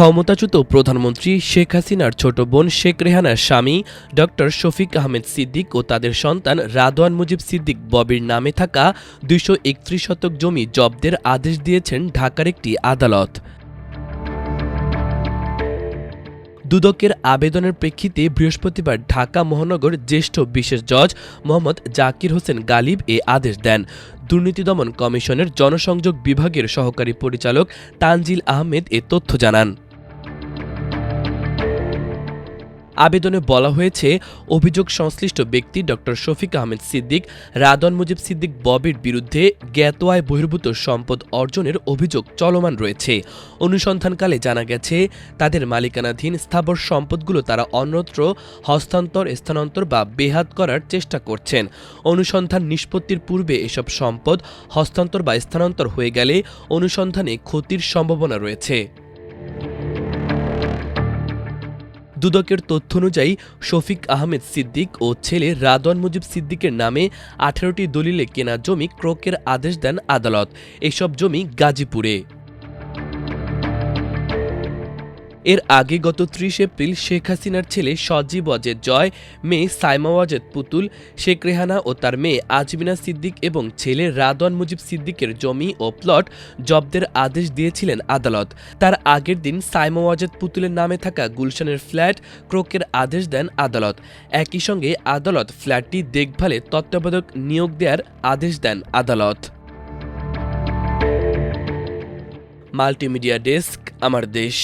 ক্ষমতাচ্যুত প্রধানমন্ত্রী শেখ হাসিনার ছোট বোন শেখ রেহানার স্বামী ডক্টর শফিক আহমেদ সিদ্দিক ও তাদের সন্তান রাদওয়ান মুজিব সিদ্দিক ববির নামে থাকা দুইশো একত্রিশ শতক জমি জব্দের আদেশ দিয়েছেন ঢাকার একটি আদালত। দুদকের আবেদনের প্রেক্ষিতে বৃহস্পতিবার ঢাকা মহানগর জ্যেষ্ঠ বিশেষ জজ মোহাম্মদ জাকির হোসেন গালিব এ আদেশ দেন। দুর্নীতি দমন কমিশনের জনসংযোগ বিভাগের সহকারী পরিচালক তানজিল আহমেদ এ তথ্য জানান। আবেদনে বলা হয়েছে, অভিযোগ সংশ্লিষ্ট ব্যক্তি ডক্টর শফিক আহমেদ সিদ্দিক রাদন মুজিব সিদ্দিক ববির বিরুদ্ধে জ্ঞাতওয়ায় বহির্ভূত সম্পদ অর্জনের অভিযোগ চলমান রয়েছে। অনুসন্ধানকালে জানা গেছে, তাদের মালিকানাধীন স্থাবর সম্পদগুলো তারা অন্যত্র হস্তান্তর, স্থানান্তর বা বেহাত করার চেষ্টা করছেন। অনুসন্ধান নিষ্পত্তির পূর্বে এসব সম্পদ হস্তান্তর বা স্থানান্তর হয়ে গেলে অনুসন্ধানে ক্ষতির সম্ভাবনা রয়েছে। দুদকের তথ্য অনুযায়ী, শফিক আহমেদ সিদ্দিক ও ছেলে রাদন মুজিব সিদ্দিকের নামে আঠেরোটি দলিলে কেনা জমি ক্রোকের আদেশ দেন আদালত। এসব জমি গাজীপুরে। এর আগে গত ত্রিশ এপ্রিল শেখ হাসিনার ছেলে সজীব ওয়াজেদ জয়, মেয়ে সাইমা ওয়াজেদ পুতুল, শেখ রেহানা ও তার মেয়ে আজমিনা সিদ্দিক এবং ছেলে রাদওয়ান মুজিব সিদ্দিকের জমি ও প্লট জব্দের আদেশ দিয়েছিলেন আদালত। তার আগের দিন সাইমা ওয়াজেদ পুতুলের নামে থাকা গুলশানের ফ্ল্যাট ক্রোকের আদেশ দেন আদালত। একই সঙ্গে আদালত ফ্ল্যাটটি দেখভালে তত্ত্বাবধায়ক নিয়োগ দেওয়ার আদেশ দেন আদালত। মাল্টিমিডিয়া ডেস্ক, আমার দেশ।